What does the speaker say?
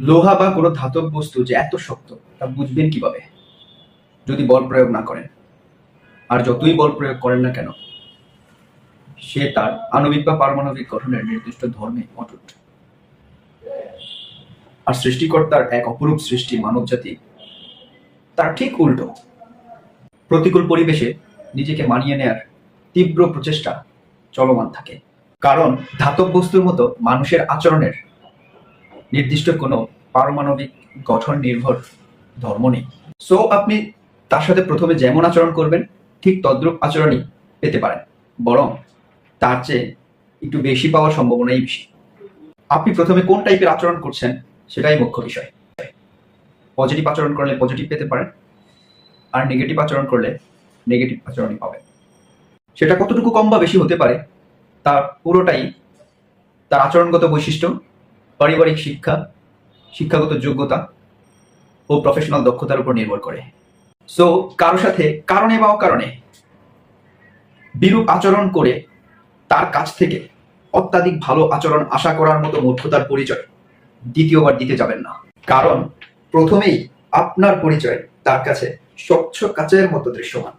লোহা বা কোনো ধাতব বস্তু যে এত শক্ত, তা বুঝবেন কীভাবে? যদি বল প্রয়োগ না করেন। আর যতই বল প্রয়োগ করেন না কেন, সে তার আণবিক বা পারমাণবিক গঠনের নির্দিষ্ট ধর্মে অটুট। আর সৃষ্টিকর্তার এক অপরূপ সৃষ্টি মানবজাতি, তার ঠিক উল্টো। প্রতিকূল পরিবেশে নিজেকে মানিয়ে নেয়ার তীব্র প্রচেষ্টা চলমান থাকে। কারণ ধাতব বস্তুর মতো মানুষের আচরণের নির্দিষ্ট কোনো পারমাণবিক গঠন নির্ভর ধর্ম নেই। সো আপনি তার সাথে প্রথমে যেমন আচরণ করবেন, ঠিক তদ্রূপ আচরণই পেতে পারেন। বরং তার চেয়ে একটু বেশি পাওয়ার সম্ভাবনাই বেশি। আপনি প্রথমে কোন টাইপের আচরণ করছেন, সেটাই মুখ্য বিষয়। পজিটিভ আচরণ করলে পজিটিভ পেতে পারেন, আর নেগেটিভ আচরণ করলে নেগেটিভ আচরণই পাবেন। সেটা কতটুকু কম বা বেশি হতে পারে তার পুরোটাই তার আচরণগত বৈশিষ্ট্য পারিবারিক শিক্ষা, শিক্ষাগত যোগ্যতা ও প্রফেশনাল দক্ষতার উপর নির্ভর করে। সো কারও সাথে কারণে বা অকারণে বিরূপ আচরণ করে তার কাছ থেকে অত্যাধিক ভালো আচরণ আশা করার মতো মূর্খতার পরিচয় দ্বিতীয়বার দিতে যাবেন না। কারণ প্রথমেই আপনার পরিচয় তার কাছে স্বচ্ছ কাচের মতো দৃশ্যমান।